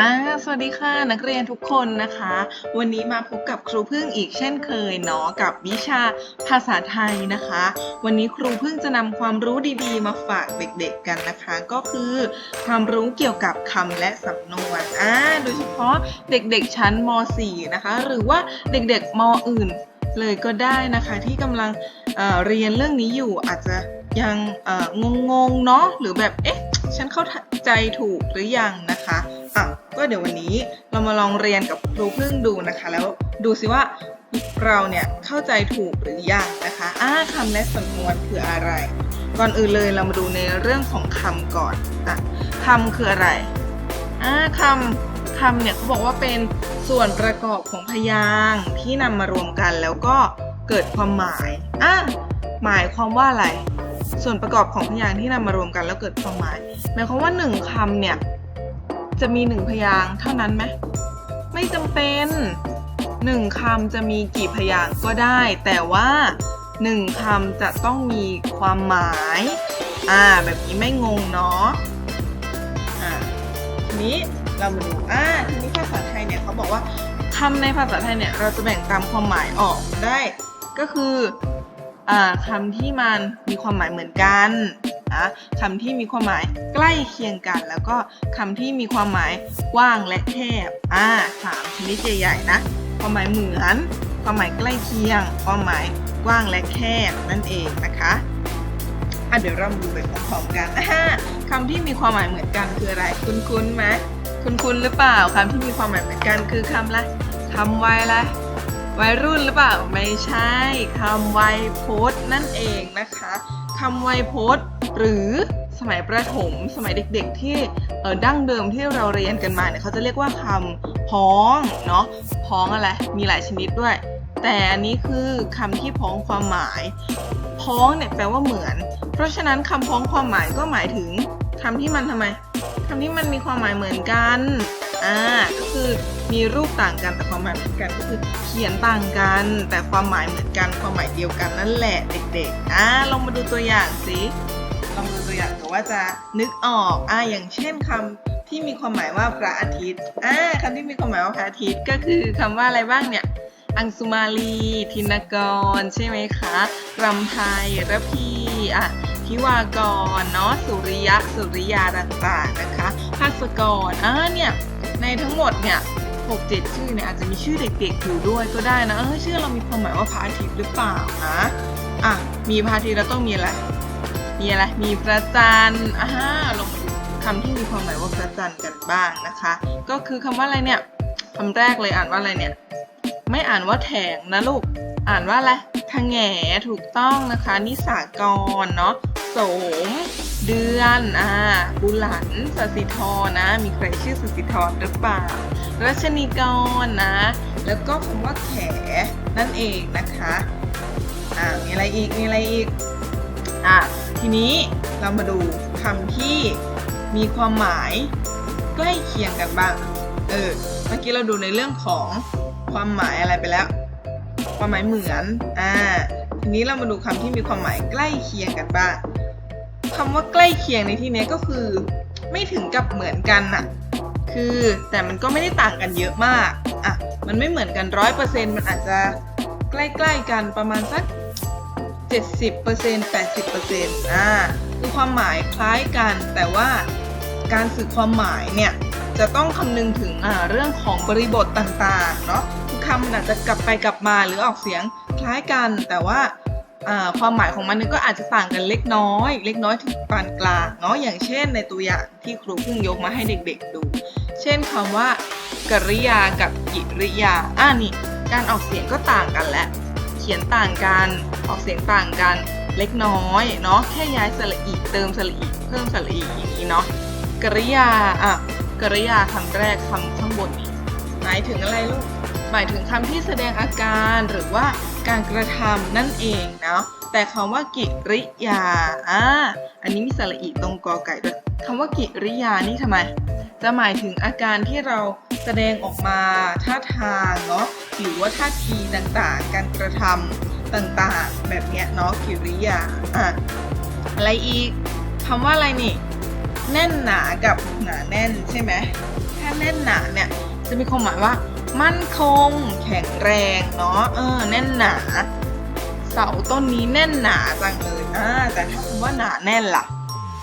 อ่าสวัสดีค่ะนักเรียนทุกคนนะคะ วันนี้มาพบกับครูพึ่งอีกเช่นเคยเนาะกับวิชาภาษาไทยนะคะ วันนี้ครูพึ่งจะนำความรู้ดีๆ มาฝากเด็กๆกันนะคะ ก็คือความรู้เกี่ยวกับคำและสำนวนอ่าโดยเฉพาะเด็กๆชั้นม .4 นะคะ หรือว่าเด็กๆมอื่นเลยก็ได้นะคะที่กำลังเเรียนเรื่องนี้อยู่อาจจะยังงงๆเนาะหรือแบบเอ๊ะ ฉันเข้าใจถูกหรือยังนะคะอะก็เดี๋ยววันนี้เรามาลองเรียนกับครูพึ่งดูนะคะ แล้วดูสิว่าเราเนี่ยเข้าใจถูกหรือยังนะคะอ่าคำและสำนวนคืออะไร ก่อนอื่นเลยเรามาดูในเรื่องของคำก่อนอะคำคืออะไรอ่าคำคำเนี่ยเขาบอกว่าเป็นส่วนประกอบของพยางค์ที่นำมารวมกันแล้วก็เกิดความหมายอะหมายความว่าอะไร ส่วนประกอบของพยางค์ที่นำมารวมกันแล้วเกิดความหมายหมายความว่าหนึ่งคำเนี่ยจะมีหนึ่งพยางค์เท่านั้นไหมไม่จำเป็นหนึ่งคำจะมีกี่พยางค์ก็ได้ แต่ว่าหนึ่งคำจะต้องมีความหมายอ่าแบบนี้ไม่งงเนาะอ่าทีนี้เรามาดูอ่าทีนี้ภาษาไทยเนี่ยเขาบอกว่าคำในภาษาไทยเนี่ยเราจะแบ่งตามความหมายออกได้ ก็คือ คำที่มันมีความหมายเหมือนกันนะคำที่มีความหมายใกล้เคียงกัน แล้วก็คำที่มีความหมายกว้างและแคบอ่าสามชนิดใหญ่ๆนะความหมายเหมือน ความหมายใกล้เคียง ความหมายกว้างและแคบนั่นเองนะคะอะเดี๋ยวเรามดูไปพร้อมๆกันคำที่มีความหมายเหมือนกันคืออะไร คุ้นๆไหมคุ้นๆหรือเปล่าคำที่มีความหมายเหมือนกันคือคำอะคำวัยอะ วัยรุ่นหรือเปล่าไม่ใช่คำไวยพจน์นั่นเองนะคะคำไวยพจน์หรือสมัยประถมสมัยเด็กๆที่เออดั้งเดิมที่เราเรียนกันมาเนี่ยเขาจะเรียกว่าคำพ้องเนาะพ้องอะไรมีหลายชนิดด้วย แต่อันนี้คือคำที่พ้องความหมาย พ้องเนี่ยแปลว่าเหมือน เพราะฉะนั้นคำพ้องความหมายก็หมายถึงคำที่มันทำไมคำที่มันมีความหมายเหมือนกัน อ่าก็คือมีรูปต่างกันแต่ความหมายเหมือนกันก็คือเขียนต่างกัน แต่ความหมายเหมือนกันความหมายเดียวกันนั่นแหละเด็กๆอ่าลองมาดูตัวอย่างสิลองดูตัวอย่างแต่ว่าจะนึกออกอ่าอย่างเช่นคำที่มีความหมายว่าพระอาทิตย์อ่าคำที่มีความหมายว่าพระอาทิตย์ก็คือคำว่าอะไรบ้างเนี่ยอังสุมาลีธินกร ใช่ไหมคะรำไพระพีอะทิวากรเนาะสุริยะ สุริยาต่างๆนะคะภาสกรอ่าเนี่ย ในทั้งหมดเนี่ยหกเจ็ดชื่อเนี่ยอาจจะมีชื่อเด็กๆอยู่ด้วยก็ได้นะเออชื่อเรามีความหมายว่าพระอาทิตย์หรือเปล่านะอะมีพระอาทิตย์แล้วต้องมีอะไรมีอะไรมีพระจันทร์อ่าลองมาดูคำที่มีความหมายว่าพระจันทร์กันบ้างนะคะ ก็คือคำว่าอะไรเนี่ยคำแรกเลยอ่านว่าอะไรเนี่ย ไม่อ่านว่าแถงนะลูก อ่านว่าอะไรทงแงถูกต้องนะคะ นิสากรเนาะโสม เดือนอ่าบุหลันสสิธรนะ มีใครชื่อสสิธรหรือเปล่ารัชนีกรนะ แล้วก็คำว่าแขนั่นเองนะคะอ่ามีอะไรอีกมีอะไรอีกอะทีนี้เรามาดูคำที่มีความหมายใกล้เคียงกันบ้าง เออ เมื่อกี้เราดูในเรื่องของความหมายอะไรไปแล้ว ความหมายเหมือน อ่า ทีนี้เรามาดูคำที่มีความหมายใกล้เคียงกันบ้างคำว่าใกล้เคียงในที่นี้ก็คือ ไม่ถึงกับเหมือนกันน่ะคือแต่มันก็ไม่ได้ต่างกันเยอะมาก อะ มันไม่เหมือนกันร้อยเปอร์เซ็นต์มันอาจจะใกล้ๆกันประมาณสัก 70% 80%อ่า คือความหมายคล้ายกัน แต่ว่าการสื่อความหมายเนี่ย จะต้องคำนึงถึงอ่าเรื่องของบริบทต่างๆ เนาะ คำมันอาจจะกลับไปกลับมาหรือออกเสียงคล้ายกัน แต่ว่าความหมายของมันก็อาจจะต่างกันเล็กน้อย เล็กน้อยถึงปานกลางเนาะอย่างเช่น ในตัวอย่างที่ครูเพิ่งยกมาให้เด็กๆดู เช่นคำว่ากริยากับกิริยาอ่านี่การออกเสียงก็ต่างกันแล้วเขียนต่างกันออกเสียงต่างกันเล็กน้อยเนาะแค่ย้ายสระอีเติมสระอีเพิ่มสระอีอย่างนี้เนาะกริยาอะกริยาคำแรกคำข้างบนนี้หมายถึงอะไรลูก หมายถึงคำที่แสดงอาการหรือว่าการกระทำนั่นเองเนาะแต่คำว่ากิริยาอ่าอันนี้มีสระอีตรงกอไก่ด้วยคำว่ากิริยานี่ทำไม จะหมายถึงอาการที่เราแสดงออกมาท่าทางเนาะหรือว่าท่าทีต่างๆ การกระทำต่างๆ แบบเนี้ยเนาะกิริยาอะอะไรอีกคำว่าอะไรนี่แน่นหนากับหนาแน่นใช่ไหมถ้าแน่นหนาเนี่ยจะมีความหมายว่า มั่นคง แข็งแรงเนาะเออแน่นหนา เสาต้นนี้แน่นหนาจังเลยอ่าแต่ถ้าคำว่าหนาแน่นล่ะ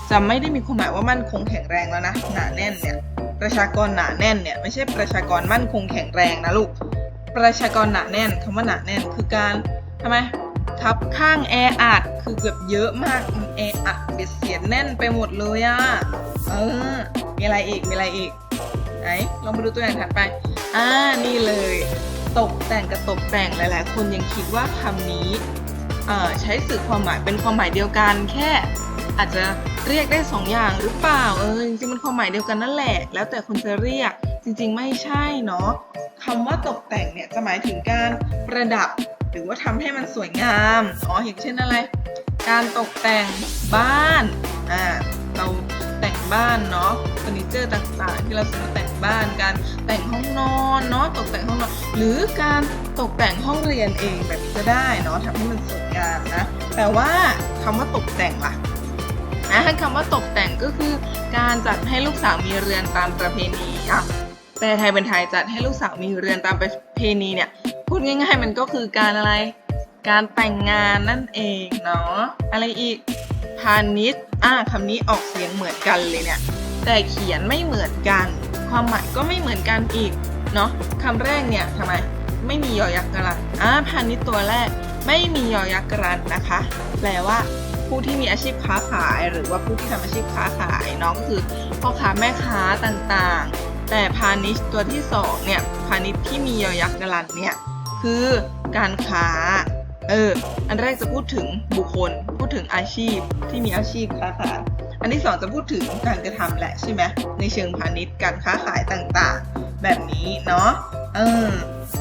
จะไม่ได้มีความหมายว่ามั่นคงแข็งแรงแล้วนะหนาแน่นเนี่ยประชากรหนาแน่นเนี่ยไม่ใช่ประชากรมั่นคงแข็งแรงนะลูกประชากรหนาแน่นคำว่าหนาแน่นคือการทำไมทับข้างแออัดคือแบบเยอะมากมันแออัดเบียดเสียดแน่นไปหมดเลยอะเออมีอะไรอีกมีอะไรอีก ไหนลองมาดูตัวอย่างถัดไป อ่า นี่เลย ตกแต่งกับตกแต่งหลาย ๆ คนยังคิดว่าคำนี้เอ่อใช้สื่อความหมายเป็นความหมายเดียวกัน แค่อาจจะเรียกได้สองอย่างหรือเปล่า เออจริงๆมันความหมายเดียวกันนั่นแหละ แล้วแต่คนจะเรียกจริง ๆ ไม่ใช่เนาะคำว่าตกแต่งเนี่ยจะหมายถึงการประดับ หรือว่าทำให้มันสวยงามอ๋ออย่างเช่นอะไร การตกแต่งบ้านอ่าเรา แต่งบ้านเนาะเฟอร์นิเจอร์ต่างๆ ที่เราซื้อมาแต่งบ้านการแต่งห้องนอนเนาะตกแต่งห้องนอนหรือการตกแต่งห้องเรียนเองแบบนี้ก็ได้เนาะทำให้มันสวยงามนะแต่ว่าคำว่าตกแต่งล่ะนะคำว่าตกแต่งก็คือการจัดให้ลูกสาวมีเรือนตามประเพณีอะแปลไทยเป็นไทยจัดให้ลูกสาวมีเรือนตามประเพณีเนี่ยพูดง่าย ๆ มันก็คือการอะไร การแต่งงานนั่นเองเนาะอะไรอีก พาณิชย์อ่าคำนี้ออกเสียงเหมือนกันเลยเนี่ย แต่เขียนไม่เหมือนกัน ความหมายก็ไม่เหมือนกันอีก เนาะคำแรกเนี่ยทำไม ไม่มียอยักษ์กรันอ่าพาณิชย์ตัวแรก ไม่มียอยักษ์กรันนะคะ แปลว่าผู้ที่มีอาชีพค้าขายหรือว่าผู้ที่ทำอาชีพค้าขายเนาะก็คือพ่อค้าแม่ค้าต่างๆ แต่พาณิชย์ตัวที่สองเนี่ยพาณิชย์ที่มียอยักษ์กรันเนี่ยคือการค้า เออ อันแรกจะพูดถึงบุคคล พูดถึงอาชีพที่มีอาชีพค้าขาย อันที่สองจะพูดถึงการกระทำแหละใช่ไหมในเชิงพาณิชย์การค้าขายต่างๆ แบบนี้เนาะ เออ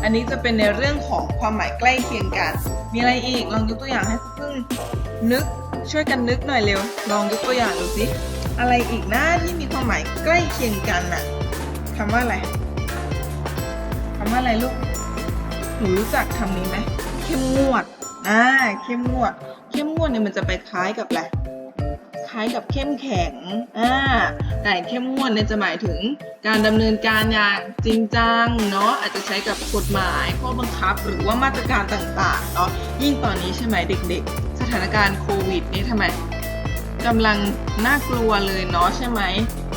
อันนี้จะเป็นในเรื่องของความหมายใกล้เคียงกัน มีอะไรอีก ลองยกตัวอย่างให้เพิ่งนึก ช่วยกันนึกหน่อยเร็ว ลองยกตัวอย่างดูสิ อะไรอีกนะที่มีความหมายใกล้เคียงกันน่ะคำว่าอะไรคำว่าอะไรลูก หนูรู้จักคำนี้ไหม เข้มงวดอ่าเข้มงวด เข้มงวดเนี่ยมันจะไปคล้ายกับอะไรคล้ายกับเข้มแข็งอ่าแต่เข้มงวดเนี่ยจะหมายถึงการดำเนินการอย่างจริงจังเนาะอาจจะใช้กับกฎหมายข้อบังคับหรือว่ามาตรการต่างๆเนาะยิ่งตอนนี้ใช่ไหมเด็กๆ สถานการณ์โควิดนี่ทำไมกำลังน่ากลัวเลยเนาะใช่ไหม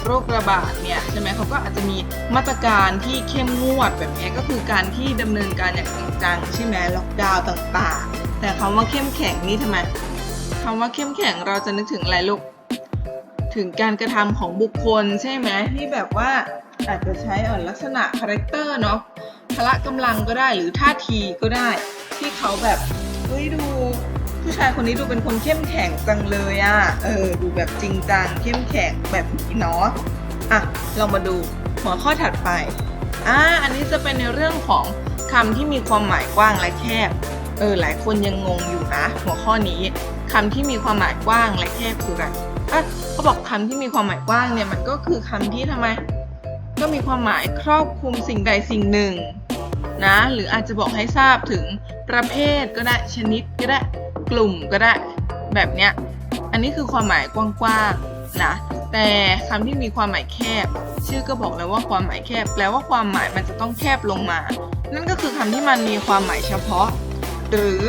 โรคระบาดเนี่ยใช่ไหมเขาก็อาจจะมีมาตรการที่เข้มงวดแบบนี้ก็คือการที่ดำเนินการอย่างจริงจังใช่ไหมล็อกดาวน์ต่างๆ แต่คำว่าเข้มแข็งนี่ทำไมคำว่าเข้มแข็งเราจะนึกถึงอะไรลูกถึงการกระทำของบุคคลใช่ไหมที่แบบว่าอาจจะใช้อ่อลักษณะคาแรคเตอร์เนาะพละกำลังก็ได้หรือท่าทีก็ได้ ที่เขาแบบเฮ้ยดู ผู้ชายคนนี้ดูเป็นคนเข้มแข็งจังเลยอะ่ะ เออ ดูแบบจริงจังเข้มแข็งแบบนี้เนาะ อะ เรามาดูหัวข้อถัดไป อ่า อันนี้จะเป็นในเรื่องของคำที่มีความหมายกว้างและแคบ เออ หลายคนยังงงอยู่นะ หัวข้อนี้คำที่มีความหมายกว้างและแคบคืออะไรอะเขาบอกคำที่มีความหมายกว้างเนี่ยมันก็คือคำที่ทำไม ก็มีความหมายครอบคลุมสิ่งใดสิ่งหนึ่งนะ หรืออาจจะบอกให้ทราบถึงประเภทก็ได้ชนิดก็ได้ กลุ่มก็ได้แบบเนี้ย อันนี้คือความหมายกว้างๆนะ แต่คำที่มีความหมายแคบ ชื่อก็บอกแล้วว่าความหมายแคบ แปลว่าความหมายมันจะต้องแคบลงมา นั่นก็คือคำที่มันมีความหมายเฉพาะ หรือ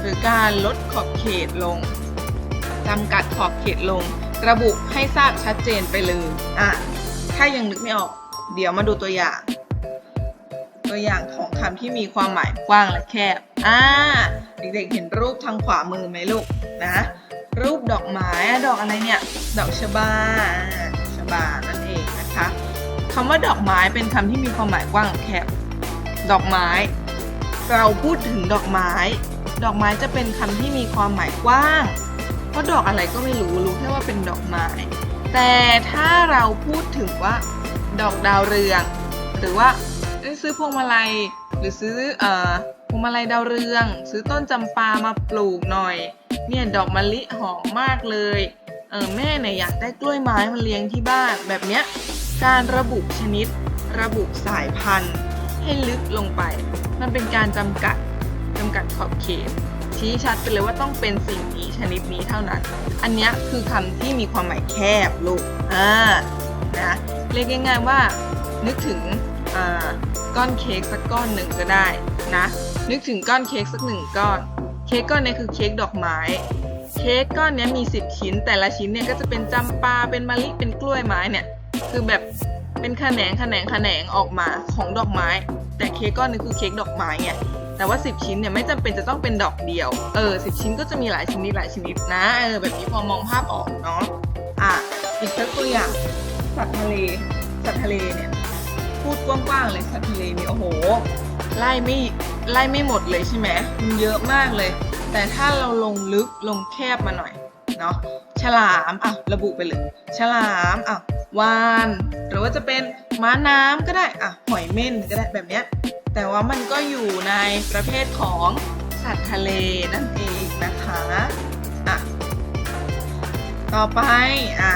หรือการลดขอบเขตลงจำกัดขอบเขตลง ระบุให้ทราบชัดเจนไปเลยอะถ้ายังนึกไม่ออก เดี๋ยวมาดูตัวอย่าง ตัวอย่างของคำที่มีความหมายกว้างและแคบ อ่า เด็กๆเห็นรูปทางขวามือไหมลูกนะ รูปดอกไม้ดอกอะไรเนี่ย ดอกชบาอ่าชบานั่นเองนะคะคำว่าดอกไม้เป็นคำที่มีความหมายกว้างและแคบ ดอกไม้ เราพูดถึงดอกไม้ ดอกไม้จะเป็นคำที่มีความหมายกว้างเพราะดอกอะไรก็ไม่รู้รู้แค่ว่าเป็นดอกไม้ แต่ถ้าเราพูดถึงว่า ดอกดาวเรือง หรือว่า ซื้อพวงมาลัย หรือซื้อเอ่อพวงมาลัยดาวเรือง ซื้อต้นจำปามาปลูกหน่อย เนี่ยดอกมะลิหอมมากเลยเออแม่เนี่ยอยากได้กล้วยไม้มาเลี้ยงที่บ้านแบบเนี้ยการระบุชนิด ระบุสายพันธุ์ ให้ลึกลงไป มันเป็นการจำกัดจำกัดขอบเขตชี้ชัดไปเลยว่าต้องเป็นสิ่งนี้ชนิดนี้เท่านั้น อันนี้คือคำที่มีความหมายแคบลูกอ่านะเรียกง่ายๆว่านึกถึง ก้อนเค้กสักก้อนหนึ่งก็ได้นะ นึกถึงก้อนเค้กสักหนึ่งก้อน เค้กก้อนนี้คือเค้กดอกไม้ เค้กก้อนนี้มี 10 ชิ้น แต่ละชิ้นเนี่ยก็จะเป็นจำปา เป็นมะลิ เป็นกล้วยไม้เนี่ย คือแบบเป็นแขนงแขนงแขนงออกมาของดอกไม้ แต่เค้กก้อนนึงคือเค้กดอกไม้ไงแต่ว่า 10 ชิ้นเนี่ยไม่จำเป็นจะต้องเป็นดอกเดียว เออ10 ชิ้นก็จะมีหลายชนิดหลายชนิดนะ เออแบบนี้พอมองภาพออกเนาะ อะอีกสักตัวอย่างสัตว์ทะเล สัตว์ทะเลเนี่ย กว้างๆเลยสัตว์ทะเลนี่โอ้โหไล่ไม่ไล่ไม่หมดเลยใช่ไหมมันเยอะมากเลย แต่ถ้าเราลงลึกลงแคบมาหน่อยเนาะฉลามอะระบุไปเลย ฉลามอะวาน หรือว่าจะเป็นม้าน้ำก็ได้อะหอยเม่นก็ได้แบบเนี้ยแต่ว่ามันก็อยู่ในประเภทของสัตว์ทะเลนั่นเองนะคะอะต่อไปอะ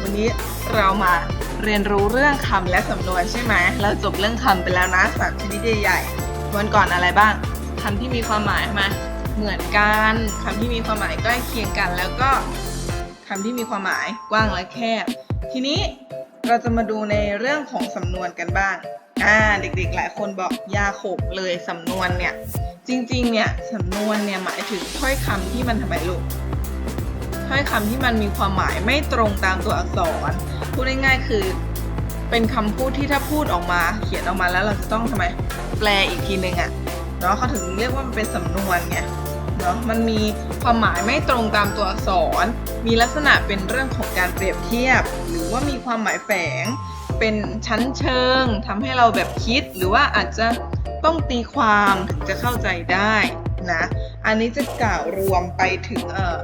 วันนี้เรามา เรียนรู้เรื่องคำและสำนวนใช่ไหมเราจบเรื่องคำไปแล้วนะสามชนิดใหญ่ๆวันก่อนอะไรบ้างคำที่มีความหมายมาเหมือนกันคำที่มีความหมายใกล้เคียงกัน แล้วก็คำที่มีความหมายกว้างและแคบ ทีนี้เราจะมาดูในเรื่องของสำนวนกันบ้างอ่าเด็กๆ หลายคนบอกยาขบเลยสำนวนเนี่ย จริงๆ เนี่ยสำนวนเนี่ยหมายถึงถ้อยคำที่มันทำไมลูก ถ้อยคำที่มันมีความหมายไม่ตรงตามตัวอักษร พูดง่ายๆคือ เป็นคำพูดที่ถ้าพูดออกมา เขียนออกมาแล้วเราจะต้องทำไมแปลอีกทีนึงอะ่ะเนาะเขาถึงเรียกว่ามันเป็นสำนวนไงเนาะมันมีความหมายไม่ตรงตามตัวอักษร มีลักษณะเป็นเรื่องของการเปรียบเทียบ หรือว่ามีความหมายแฝง เป็นชั้นเชิงทำให้เราแบบคิด หรือว่าอาจจะต้องตีความถึงจะเข้าใจได้นะ อันนี้จะกล่าวรวมไปถึงเอ่อ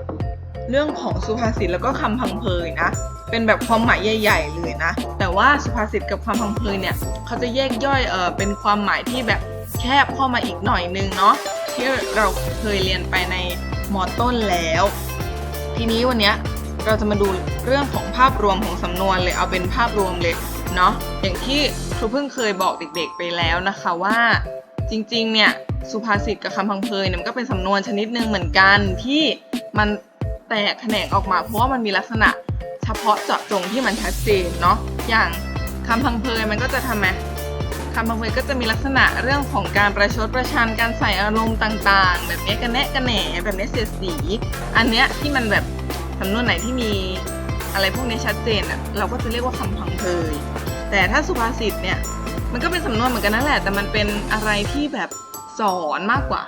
เรื่องของสุภาษิตแล้วก็คำพังเพยนะ เป็นแบบความหมายใหญ่ ๆ เลยนะ แต่ว่าสุภาษิตกับความพังเพยเนี่ยเขาจะแยกย่อยเออเป็นความหมายที่แบบแคบเข้ามาอีกหน่อยนึงเนาะที่เราเคยเรียนไปในมอต้นแล้ว ทีนี้วันนี้เราจะมาดูเรื่องของภาพรวมของสำนวนเลยเอาเป็นภาพรวมเลยเนาะอย่างที่ครูเพิ่งเคยบอกเด็กๆไปแล้วนะคะว่าจริงๆเนี่ยสุภาษิตกับคำพังเพยเนี่ยมันก็เป็นสำนวนชนิดหนึ่งเหมือนกันที่มัน แตกแขนงออกมาเพราะว่ามันมีลักษณะเฉพาะเจาะจงที่มันชัดเจนเนาะอย่างคำพังเพยมันก็จะทำไมคำพังเพยก็จะมีลักษณะเรื่องของการประชดประชันการใส่อารมณ์ต่างๆ แบบนี้กันแนะกันแหนแบบนี้เสียสี อันเนี้ยที่มันแบบสำนวนไหนที่มีอะไรพวกนี้ชัดเจนอะเราก็จะเรียกว่าคำพังเพยแต่ถ้าสุภาษิตเนี่ยมันก็เป็นสำนวนเหมือนกันนั่นแหละ แต่มันเป็นอะไรที่แบบสอนมากกว่า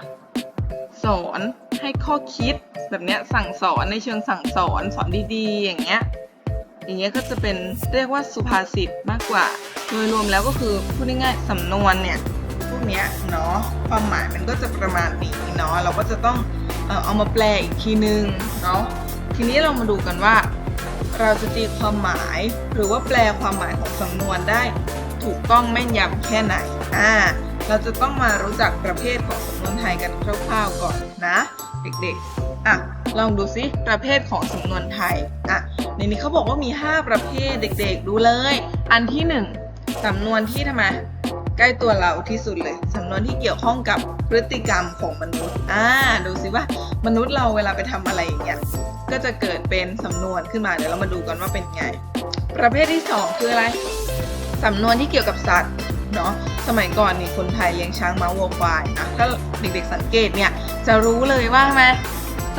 สอนให้ข้อคิดแบบเนี้ยสั่งสอนในเชิงสั่งสอนสอนดีๆ อย่างเงี้ยอย่างเงี้ยก็จะเป็นเรียกว่าสุภาษิตมากกว่า โดยรวมแล้วก็คือพูดง่ายๆสำนวนเนี่ยพวกเนี้ยเนาะความหมายมันก็จะประมาณนี้เนาะเราก็จะต้องเออเอามาแปลอีกทีนึงเนาะทีนี้เรามาดูกันว่า เราจะตีความหมายหรือว่าแปลความหมายของสำนวนได้ถูกต้องแม่นยำแค่ไหนอ่า เราจะต้องมารู้จักประเภทของสำนวนไทยกันคร่าวๆก่อนนะ เด็กๆ อะ ลองดูซิประเภทของสำนวนไทย อะ ในนี้เขาบอกว่ามี 5 ประเภทเด็กๆ ดูเลย อันที่ 1 สำนวนที่ทำไมใกล้ตัวเราที่สุดเลย สำนวนที่เกี่ยวข้องกับพฤติกรรมของมนุษย์ อ่า ดูสิว่ามนุษย์เราเวลาไปทำอะไรอย่างเงี้ย ก็จะเกิดเป็นสำนวนขึ้นมา เดี๋ยวเรามาดูกันว่าเป็นไง ประเภทที่ 2 คืออะไร สำนวนที่เกี่ยวกับสัตว์ เนาะสมัยก่อนนี่คนไทยเลี้ยงช้างม้าวัวควายนะถ้าเด็กๆสังเกตเนี่ยจะรู้เลยว่าไหม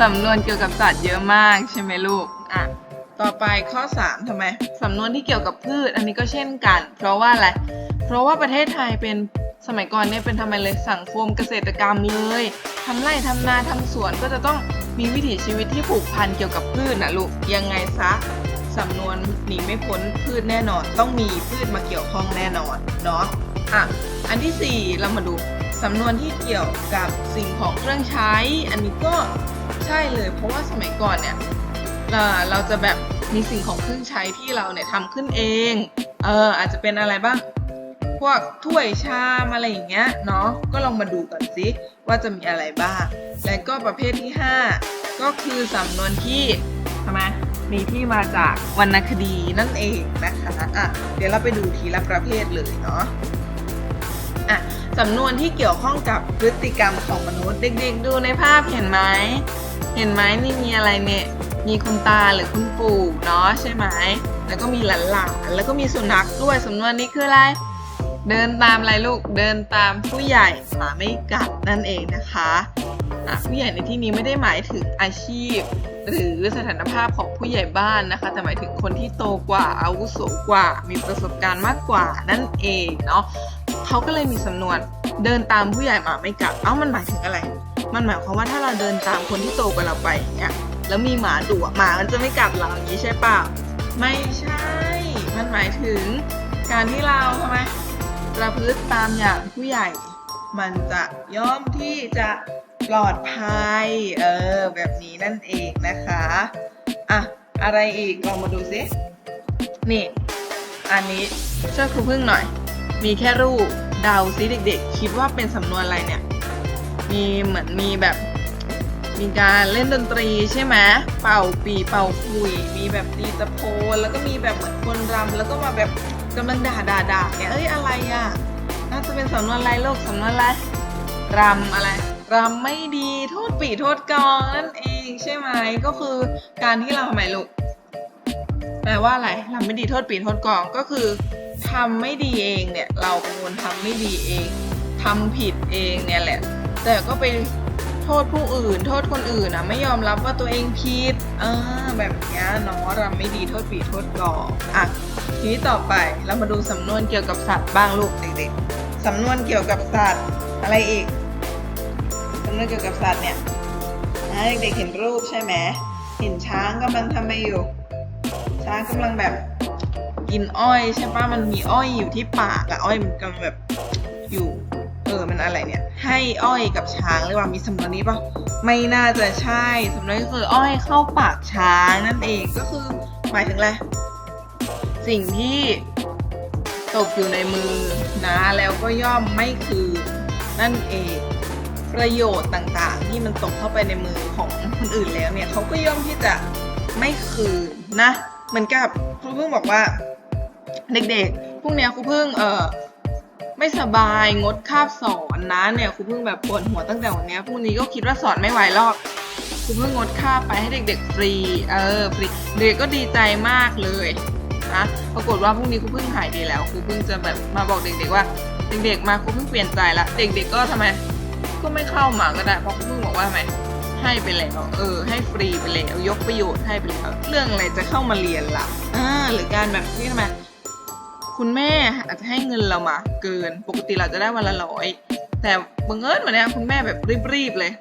สำนวนเกี่ยวกับสัตว์เยอะมากใช่ไหมลูกอะต่อไปข้อ3ทำไมสำนวนที่เกี่ยวกับพืช อันนี้ก็เช่นกัน เพราะว่าอะไรเพราะว่าประเทศไทยเป็นสมัยก่อนเนี่ยเป็นทำไมเลยสังคมเกษตรกรรมเลยทำไร่ทำนาทำสวนก็จะต้องมีวิถีชีวิตที่ผูกพันเกี่ยวกับพืชนะลูกยังไงซะ สำนวนหนีไม่พ้นพืชแน่นอน ต้องมีพืชมาเกี่ยวข้องแน่นอนเนาะอะอันที่ 4 เรามาดูสำนวนที่เกี่ยวกับสิ่งของเครื่องใช้ อันนี้ก็ใช่เลย เพราะว่าสมัยก่อนเนี่ยเอ่อเราจะแบบมีสิ่งของเครื่องใช้ที่เราเนี่ยทำขึ้นเองเอออาจจะเป็นอะไรบ้างพวกถ้วยชามอะไรอย่างเงี้ยเนาะก็ลองมาดูกันสิว่าจะมีอะไรบ้าง และก็ประเภทที่ 5 ก็คือสำนวนที่ทำไม มีที่มาจากวรรณคดีนั่นเองนะคะอะเดี๋ยวเราไปดูทีละประเภทเลยเนาะอะสำนวนที่เกี่ยวข้องกับพฤติกรรมของมนุษย์ เด็กๆ ดูในภาพเห็นไหมเห็นไหมนี่มีอะไรเนี่ยมีคุณตาหรือคุณปู่เนาะใช่ไหมแล้วก็มีหลานๆแล้วก็มีสุนัขด้วยสำนวนนี้คืออะไร เดินตามอะไรลูก เดินตามผู้ใหญ่หมาไม่กัดนั่นเองนะคะะผู้ใหญ่ในที่นี้ไม่ได้หมายถึงอาชีพ หรือสถานภาพของผู้ใหญ่บ้านนะคะ แต่หมายถึงคนที่โตกว่าอาวุโสกว่า มีประสบการณ์มากกว่านั่นเองเนาะเขาก็เลยมีสำนวนเดินตามผู้ใหญ่หมาไม่กัด เอ้ามันหมายถึงอะไร มันหมายความว่าถ้าเราเดินตามคนที่โตกว่าเราไปเงี้ยแล้วมีหมาดุหมามันจะไม่กัดเราอย่างนี้ใช่เปล่าไม่ใช่ มันหมายถึงการที่เราทำไม ประพฤติตามอย่างผู้ใหญ่ มันจะย่อมที่จะปลอดภัย เออ แบบนี้นั่นเองนะคะ อะ อะไรอีกลองมาดูซิ นี่ อันนี้ช่วยครูพึ่งหน่อย มีแค่รูปเดาซิเด็กๆ คิดว่าเป็นสำนวนอะไรเนี่ย มีเหมือนมีแบบ มีการเล่นดนตรีใช่ไหมเป่าปีเป่าคุย มีแบบตีตะโพนแล้วก็มีแบบเหมือนคนรำแล้วก็มาแบบ กำลังด่าด่าด่าเนี่ยเอ้ยอะไรอะน่าจะเป็นสำนวนไรโลกสำนวนไรรำอะไรรำไม่ดีโทษปีโทษกองนั่นเองใช่ไหมก็คือการที่เราทำไมลูกแปลว่าอะไรรำไม่ดีโทษปีโทษกองก็คือทำไม่ดีเองเนี่ยเราเป็นคนทำไม่ดีเองทำผิดเองเนี่ยแหละ แต่ก็ไป ทษผู้อื่น โทษคนอื่นอะไม่ยอมรับว่าตัวเองผิดเอ่าแบบนี้เนาะรำไม่ดีโทษปีโทษกออะทีนี้ต่อไปเรามาดูสำนวนเกี่ยวกับสัตว์บ้างลูกเด็กๆสำนวนเกี่ยวกับสัตว์อะไรอีกสำนวนเกี่ยวกับสัตว์เนี่ยเด็กๆเห็นรูปใช่ไหมเห็นช้างกำลังทำอะไรอยู่ ช้างกำลังแบบกินอ้อยใช่ปะมันมีอ้อยอยู่ที่ปากอะอ้อยมันกำลังแบบอยู่ ออมันอะไรเนี่ย ให้อ้อยกับช้างหรือว่ามีสำนวนนี้ปะไม่น่าจะใช่สำนวนก็คืออ้อยเข้าปากช้างนั่นเองก็คือหมายถึงอะไรสิ่งที่ตกอยู่ในมือนะแล้วก็ย่อมไม่คืนนั่นเองประโยชน์ต่างๆ ที่มันตกเข้าไปในมือของคนอื่นแล้วเนี่ยเขาก็ย่อมที่จะไม่คืนนะเหมือนกับครูเพิ่งบอกว่า เด็กๆพรุ่งเนี้ยครูเพิ่งเออ ไม่สบายงดคาบสอนนะเนี่ยครูเพิ่งแบบปวดหัวตั้งแต่วันนี้พรุ่งนี้ก็คิดว่าสอนไม่ไหวหรอกครูเพิ่งงดคาบไปให้เด็ก ๆ ฟรี เออฟรีเด็กก็ดีใจมากเลยนะปรากฏว่าพรุ่งนี้ครูเพิ่งหายดีแล้วครูเพิ่งจะแบบมาบอกเด็ก ๆ ว่าเด็กๆมาครูเพิ่งเปลี่ยนใจละเด็ก ๆ ก็ทำไมก็ไม่เข้ามาก็ได้เพราะครูเพิ่งบอกว่าทำไมให้ไปแล้วเออ ให้ฟรีไปแล้วยกประโยชน์ให้ไปแล้วเรื่องอะไรจะเข้ามาเรียนล่ะอ่าหรือการแบบที่ทำไม คุณแม่อาจจะให้เงินเรามา เกิน ปกติเราจะได้วันละร้อย แต่บังเอิญวันนี้คุณแม่แบบรีบๆเลย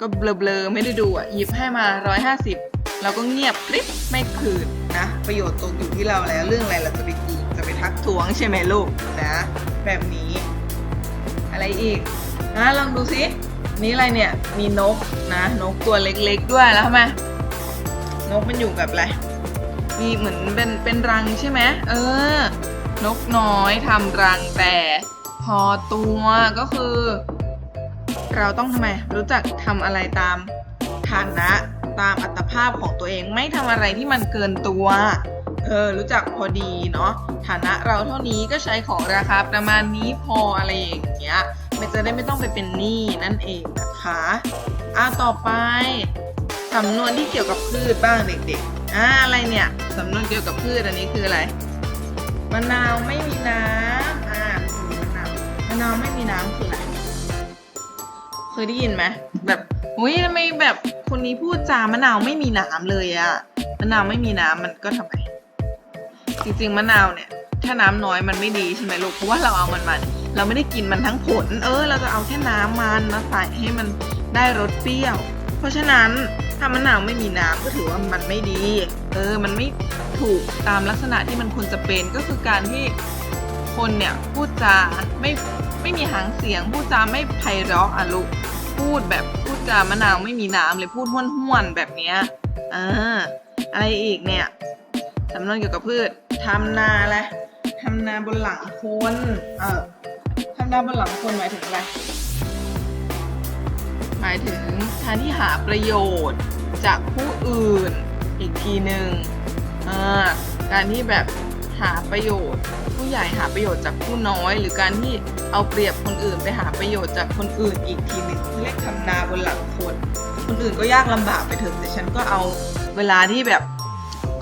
ก็เบลอๆไม่ได้ดูอะ หยิบให้มาร้อยห้าสิบเราก็เงียบกริบไม่คืนนะ ประโยชน์ตกอยู่ที่เราแล้ว เรื่องอะไรเราจะไปคืนจะไปทักท้วงใช่ไหมลูกนะ แบบนี้ อะไรอีกนะลองดูซินี่อะไรเนี่ย มีนกนะ นกตัวเล็กๆด้วยแล้วทำไมนกมันอยู่กับอะไรมีเหมือนเป็นเป็นรังใช่ไหมเออ นกน้อยทำรังแต่พอตัวก็คือ เราต้องทำไมรู้จักทำอะไรตามฐานะตามอัตภาพของตัวเองไม่ทำอะไรที่มันเกินตัวเออรู้จักพอดีเนาะฐานะเราเท่านี้ก็ใช้ของราคาประมาณนี้พออะไรอย่างเงี้ยมันจะได้ไม่ต้องไปเป็นหนี้นั่นเองนะคะอะต่อไปสำนวนที่เกี่ยวกับพืชบ้างเด็กๆอ่าอะไรเนี่ยสำนวนเกี่ยวกับพืชอันนี้คืออะไร มะนาวไม่มีน้ำอ่ามะนาวมะนาวไม่มีน้ำคืออะไรเคยได้ยินไหมแบบอุ้ยทำไมแบบคนนี้พูดจามะนาวไม่มีน้ำเลยอะมะนาวไม่มีน้ำมันก็ทำไมจริงๆมะนาวเนี่ย ถ้าน้ำน้อยมันไม่ดีใช่ไหมลูกเพราะว่าเราเอามันมันเราไม่ได้กินมันทั้งผล เออ เราจะเอาแค่น้ำมันมาใส่ให้มันได้รสเปรี้ยว ราะฉะนั้นถ้ามะนาวไม่มีน้ำก็ถือว่ามันไม่ดี เออ มันไม่ถูกตามลักษณะที่มันควรจะเป็นก็คือการที่คนเนี่ยพูดจาไม่ไม่มีหางเสียง พูดจาไม่ไพเราะอะลูกพูดแบบพูดจามะนาวไม่มีน้ำเลยพูดห้วนๆแบบเนี้ยอ่าอะไรอีกเนี่ยสำนวนเกี่ยวกับพืชทำนาอะไรทำนาบนหลังคนเออทำนาบนหลังคนหมายถึงอะไร หมายถึงการที่หาประโยชน์จากผู้อื่นอีกทีหนึ่งอ่าการที่แบบหาประโยชน์ ผู้ใหญ่หาประโยชน์จากผู้น้อย หรือการที่เอาเปรียบคนอื่นไปหาประโยชน์จากคนอื่นอีกทีหนึ่งเรียกทำนาบนหลังคนคนอื่นก็ยากลำบากไปเถอะแต่ฉันก็เอาเวลาที่แบบ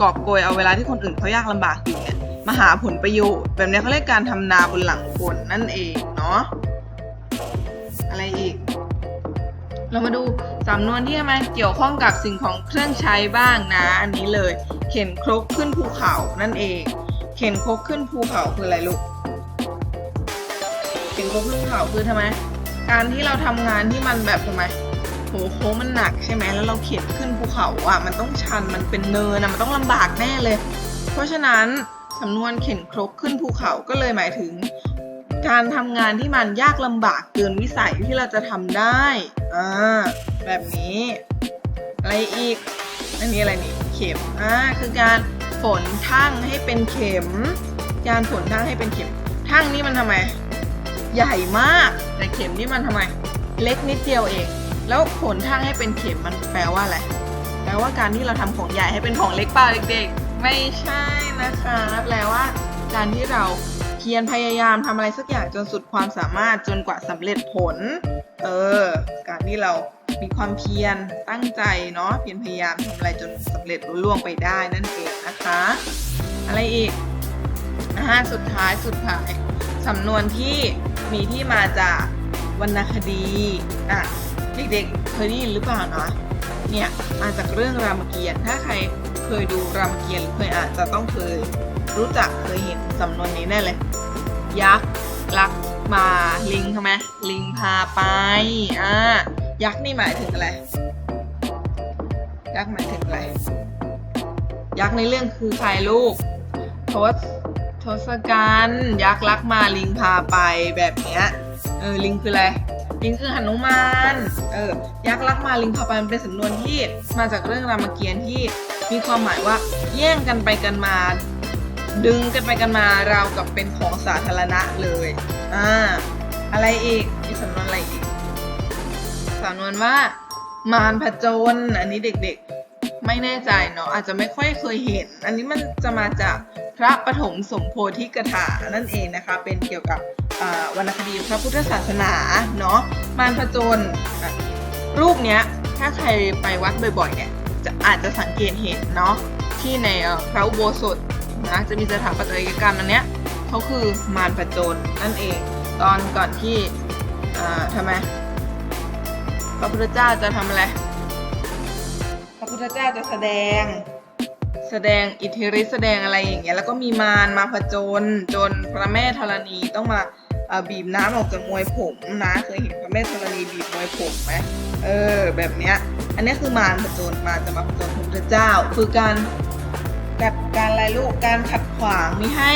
กอบโกยเอาเวลาที่คนอื่นเขายากลำบากอยู่เนี่ยมาหาผลประโยชน์ แบบนี้เขาเรียกการทำนาบนหลังคนนั่นเองเนาะอะไรอีก เรามาดูสำนวนที่ทำไมเกี่ยวข้องกับสิ่งของเครื่องใช้บ้างนะ อันนี้เลย เข็นครกขึ้นภูเขานั่นเอง เข็นครกขึ้นภูเขาคืออะไรลูก เข็นครกขึ้นภูเขาคือทำไม การที่เราทำงานที่มันแบบทำไมโหโค้งมันหนักใช่ไหมแล้วเราเข็นขึ้นภูเขาอะมันต้องชันมันเป็นเนินนะมันต้องลำบากแน่เลย เพราะฉะนั้นสำนวนเข็นครกขึ้นภูเขาก็เลยหมายถึง การทำงานที่มันยากลำบากเกินวิสัยที่เราจะทำได้ อ่า แบบนี้ อะไรอีกอันนี้อะไรนี่เข็มอ่าคือการฝนทั่งให้เป็นเข็ม การฝนทั่งให้เป็นเข็ม ทั่งนี่มันทำไม ใหญ่มาก แต่เข็มนี่มันทำไม เล็กนิดเดียวเอง แล้วฝนทั่งให้เป็นเข็มมันแปลว่าอะไร แปลว่าการที่เราทำของใหญ่ให้เป็นของเล็กเปล่าเด็กๆ ไม่ใช่นะคะแปลว่า การที่เราเพียรพยายามทำอะไรสักอย่างจนสุดความสามารถจนกว่าสำเร็จผล เออ การที่เรามีความเพียรตั้งใจเนาะเพียรพยายามทำอะไรจนสำเร็จรุ่ล่วงไปได้นั่นเองนะคะ อะไรอีกอ่าสุดท้ายสุดท้ายสำนวนที่มีที่มาจากวรรณคดีอะเด็กๆเคยได้ยินหรือเปล่าเนาะเนี่ยมาจากเรื่องรามเกียรติ์ถ้าใครเคยดูรามเกียรติ์เคยอานจะต้องเคยรู้จักเคยเห็นสำนวนนี้แน่เลย ยักษ์ลัก มาลิงทำไมลิงพาไปอ่ายักษ์นี่หมายถึงอะไร ยักษ์หมายถึงอะไร ยักษ์ในเรื่องคือใครลูกทศทศกัณฐ์ยักษ์ลักมาลิงพาไปแบบเนี้ยเออลิงคืออะไรลิงคือหนุมานเออยักษ์ลักมาลิงพาไปมันเป็นสำนวนที่มาจากเรื่องรามเกียรติ์ที่มีความหมายว่าแย่งกันไปกันมา ดึงกันไปกันมาราวกับเป็นของสาธารณะเลยอ่าอะไรอีกมีสำนวนอะไรอีกสำนวนว่ามารผจญอันนี้เด็กๆ ไม่แน่ใจเนาะอาจจะไม่ค่อยเคยเห็น อันนี้มันจะมาจากพระปฐมสมโพธิกถานั่นเองนะคะ เป็นเกี่ยวกับวรรณคดีพระพุทธศาสนาเนาะมารผจญรูปเนี้ยถ้าใครไปวัดบ่อยๆเนี่ยจะอาจจะสังเกตเห็นเนาะที่ในพระอุโบสถ นะจะมีสถาปัตยกรรมอันเนี้ยเขาคือมารผจญนั่นเอง ตอนก่อนที่ทำไมพระพุทธเจ้าจะทำอะไรพระพุทธเจ้าจะแสดงแสดงอิทธิฤทธิ์แสดงอะไรอย่างเงี้ยแล้วก็มีมารมาผจญจนพระแม่ธรณีต้องมาบีบน้ำออกจากมวยผมนะเคยเห็นพระแม่ธรณีบีบมวยผมไหมเออแบบเนี้ยอันนี้คือมารผจญมารจะมาผจญพระพุทธเจ้า คือการ กับการอะไรลูกการขัดขวางไม่ให้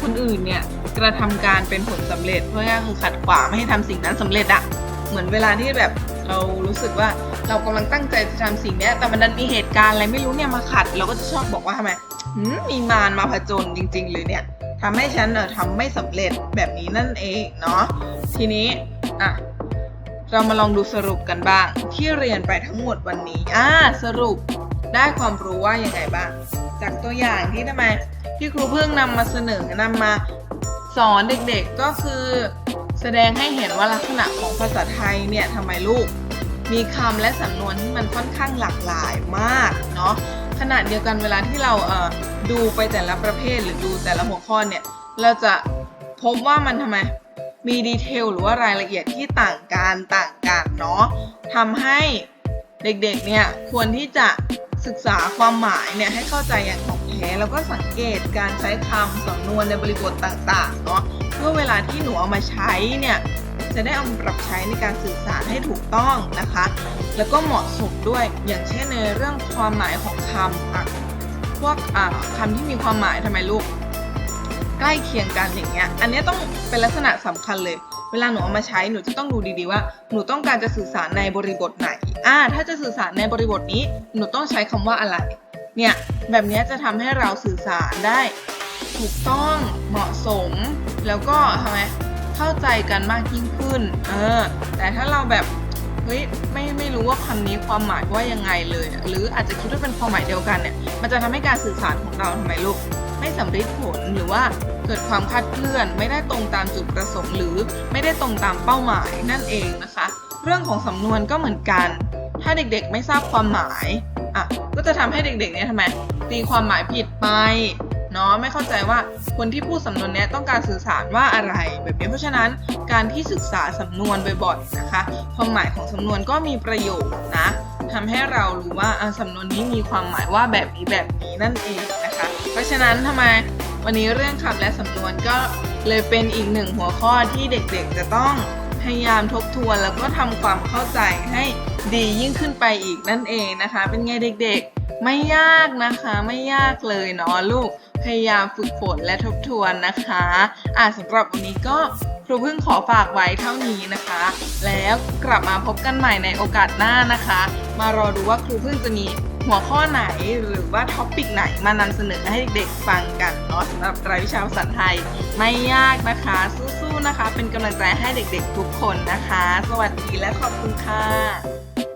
คนอื่นเนี่ยกระทำการเป็นผลสำเร็จเพราะงั้นคือขัดขวางไม่ให้ทำสิ่งนั้นสำเร็จอะเหมือนเวลาที่แบบเรารู้สึกว่าเรากำลังตั้งใจจะทำสิ่งนี้แต่มันดันมีเหตุการณ์อะไรไม่รู้เนี่ยมาขัด เราก็จะชอบบอกว่าทำไมมีมารมาผจญจริงๆหรือเนี่ยทำให้ฉันเออทำไม่สำเร็จแบบนี้นั่นเองเนาะทีนี้อะเรามาลองดูสรุปกันบ้าง ที่เรียนไปทั้งหมดวันนี้อ่าสรุปได้ความรู้ว่ายังไงบ้าง จากตัวอย่างที่ทำไมที่ครูเพิ่งนำมาเสนอนำมาสอนเด็กๆก็คือ แสดงให้เห็นว่าลักษณะของภาษาไทยเนี่ยทำไมลูก มีคำและสำนวนที่มันค่อนข้างหลากหลายมากเนาะขณะเดียวกันเวลาที่เราเอ่อดูไปแต่ละประเภทหรือดูแต่ละหัวข้อเนี่ยเราจะพบว่ามันทำไมมีดีเทลหรือว่ารายละเอียดที่ต่างกันต่างกันเนาะทำให้เด็กๆเนี่ยควรที่จะ ศึกษาความหมายเนี่ยให้เข้าใจอย่างถ่องแท้แล้วก็สังเกตการใช้คำสำนวนในบริบทต่างๆเนาะเพื่อเวลาที่หนูเอามาใช้เนี่ยจะได้เอามาปรับใช้ในการสื่อสารให้ถูกต้องนะคะ แล้วก็เหมาะสมด้วยอย่างเช่นในเรื่องความหมายของคำอะพวกอ่าคำที่มีความหมายทำไมลูก ใกล้เคียงกันอย่างเงี้ยอันนี้ต้องเป็นลักษณะสำคัญเลย เวลาหนูเอามาใช้หนูจะต้องดูดีๆว่า หนูต้องการจะสื่อสารในบริบทไหนอ่าถ้าจะสื่อสารในบริบทนี้ หนูต้องใช้คำว่าอะไร เนี่ยแบบนี้จะทำให้เราสื่อสารได้ถูกต้องเหมาะสม แล้วก็ทำไมเข้าใจกันมากยิ่งขึ้น เออ แต่ถ้าเราแบบเฮ้ยไม่ไม่รู้ว่าคำนี้ความหมายว่ายังไงเลย หรืออาจจะคิดว่าเป็นความหมายเดียวกันเนี่ย มันจะทำให้การสื่อสารของเราทำไมลูกไม่สำเร็จผลหรือว่า เกิดความคลาดเคลื่อน ไม่ได้ตรงตามจุดประสงค์ หรือไม่ได้ตรงตามเป้าหมายนั่นเองนะคะ เรื่องของสำนวนก็เหมือนกัน ถ้าเด็กๆไม่ทราบความหมายอะก็จะทำให้เด็กๆเนี่ยทำไมตีความหมายผิดไปเนาะไม่เข้าใจว่าคนที่พูดสำนวนเนี้ยต้องการสื่อสารว่าอะไร แบบนี้เพราะฉะนั้นการที่ศึกษาสำนวนบ่อยๆนะคะความหมายของสำนวนก็มีประโยชน์นะทำให้เรารู้ว่าอะสำนวนนี้มีความหมายว่าแบบนี้แบบนี้นั่นเองนะคะ เพราะฉะนั้นทำไม วันนี้เรื่องคำและสำนวนก็เลยเป็นอีกหนึ่งหัวข้อที่เด็กๆ จะต้องพยายามทบทวนแล้วก็ทำความเข้าใจให้ดียิ่งขึ้นไปอีกนั่นเองนะคะ เป็นไงเด็กๆ ไม่ยากนะคะไม่ยากเลยเนาะลูกพยายามฝึกฝนและทบทวนนะคะอ่าสำหรับวันนี้ก็ ครูพึ่งขอฝากไว้เท่านี้นะคะ แล้วกลับมาพบกันใหม่ในโอกาสหน้านะคะ มารอดูว่าครูพึ่งจะมีหัวข้อไหนหรือว่าท็อปิกไหนมานำเสนอให้เด็กๆฟังกันเนาะสำหรับรายวิชาภาษาไทยไม่ยากนะคะ สู้ๆนะคะ เป็นกำลังใจให้เด็กๆทุกคนนะคะ สวัสดีและขอบคุณค่ะ